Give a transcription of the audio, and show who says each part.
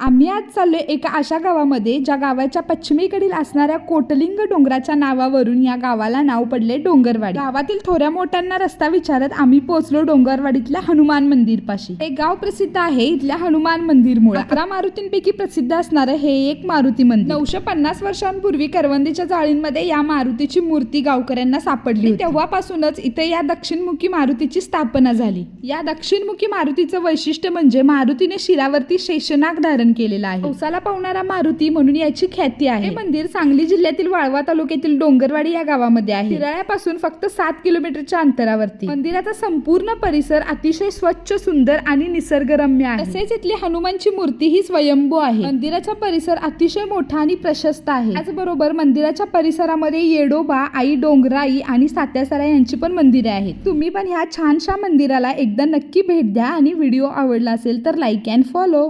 Speaker 1: आम्ही आज चाललोय एका अशा गावामध्ये ज्या गावाच्या पश्चिमेकडील असणाऱ्या कोटलिंग डोंगराच्या नावावरून या गावाला नाव पडले डोंगरवाडी. गावातील थोड्या मोठ्यांना रस्ता विचारत आम्ही पोहोचलो डोंगरवाडीतल्या हनुमान मंदिर पाशी हे गाव प्रसिद्ध आहे इथल्या हनुमान मंदिरमुळे. अकरा मारुतींपैकी प्रसिद्ध असणारं हे एक मारुती मंदिर. नऊशे पन्नास वर्षांपूर्वी करवंदीच्या जाळींमध्ये या मारुतीची मूर्ती गावकऱ्यांना सापडली तेव्हापासूनच इथे या दक्षिणमुखी मारुतीची स्थापना झाली. या दक्षिणमुखी मारुतीचं वैशिष्ट्य म्हणजे मारुतीने शिरावरती शेषनाग धारण केलेला आहे. पावसाला पावणारा मारुती म्हणून याची ख्याती आहे. हे मंदिर सांगली जिल्ह्यातील वाळवा तालुक्यातील डोंगरवाडी या गावामध्ये आहे. शिराळ्यापासून फक्त सात किलोमीटरच्या अंतरावरती. मंदिराचा संपूर्ण परिसर अतिशय स्वच्छ सुंदर आणि निसर्गरम्य आहे. तसेच इथली हनुमानची मूर्ती ही स्वयंभू आहे. मंदिराचा परिसर अतिशय मोठा आणि प्रशस्त आहे. त्याचबरोबर मंदिराच्या परिसरामध्ये येडोबा आई डोंगराई आणि सात्यासरा यांची पण मंदिरे आहेत. तुम्ही पण ह्या छानशा मंदिराला एकदा नक्की भेट द्या आणि व्हिडिओ आवडला असेल तर लाईक अँड फॉलो.